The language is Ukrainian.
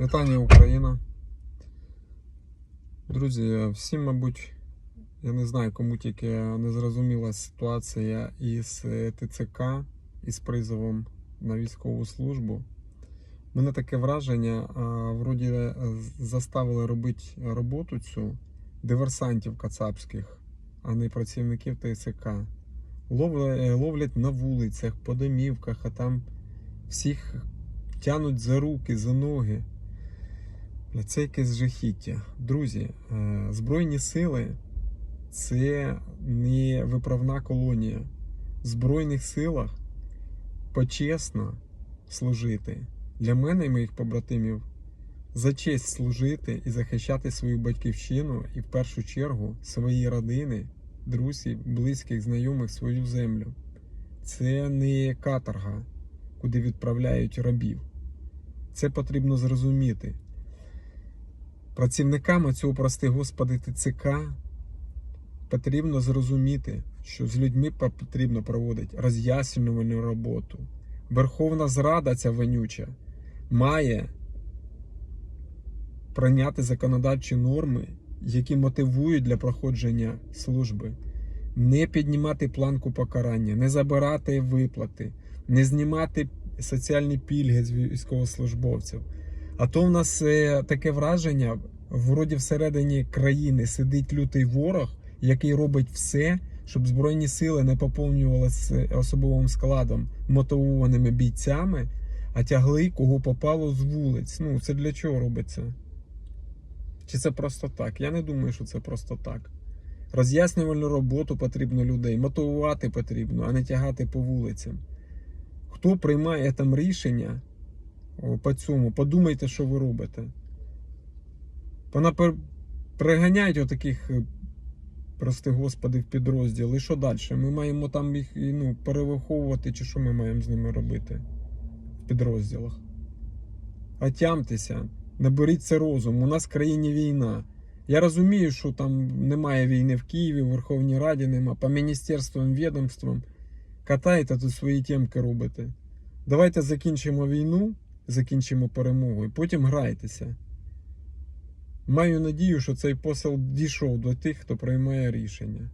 Вітання Україна. Друзі, всім, мабуть, я не знаю, кому тільки не зрозуміла ситуація із е, ТЦК із призовом на військову службу. Мене таке враження, вроді е, заставили робити роботу цю диверсантів кацапських, а не працівників ТЦК. Е, Ловлять на вулицях, по домівках, а там всіх тянуть за руки, за ноги. Це якесь жахіття. Друзі, е, Збройні сили це не виправна колонія. В Збройних силах почесно служити. Для мене і моїх побратимів за честь служити і захищати свою батьківщину і в першу чергу свої родини, друзів, близьких, знайомих, свою землю. Це не каторга, куди відправляють рабів. Це потрібно зрозуміти. Працівникам цього, прости Господи, ТЦК потрібно зрозуміти, що з людьми потрібно проводити роз'яснювальну роботу. Верховна Зрада, ця вонюча, має прийняти законодавчі норми, які мотивують для проходження служби, не піднімати планку покарання, не забирати виплати, не знімати соціальні пільги з військовослужбовців. А то в нас е, таке враження, вроді всередині країни сидить лютий ворог, який робить все, щоб збройні сили не поповнювалися особовим складом мотивованими бійцями, а тягли кого попало з вулиць. Ну це для чого робиться? Чи це просто так? Я не думаю, що це просто так. Роз'яснювальну роботу потрібно людей, мотивувати потрібно, а не тягати по вулицям. Хто приймає там рішення по цьому, подумайте, що ви робите. Понапер... Приганяють отаких, е, прости господи, в підрозділ. І що далі? Ми маємо там їх ну, перевиховувати, чи що ми маємо з ними робити в підрозділах? Отямтеся, наберіться розуму. У нас в країні війна. Я розумію, що там немає війни в Києві, в Верховній Раді нема, по міністерствам, відомствам. Катаєте тут свої тємки робите. Давайте закінчимо війну, закінчимо перемогу і потім грайтеся. Маю надію, що цей посел дійшов до тих, хто приймає рішення.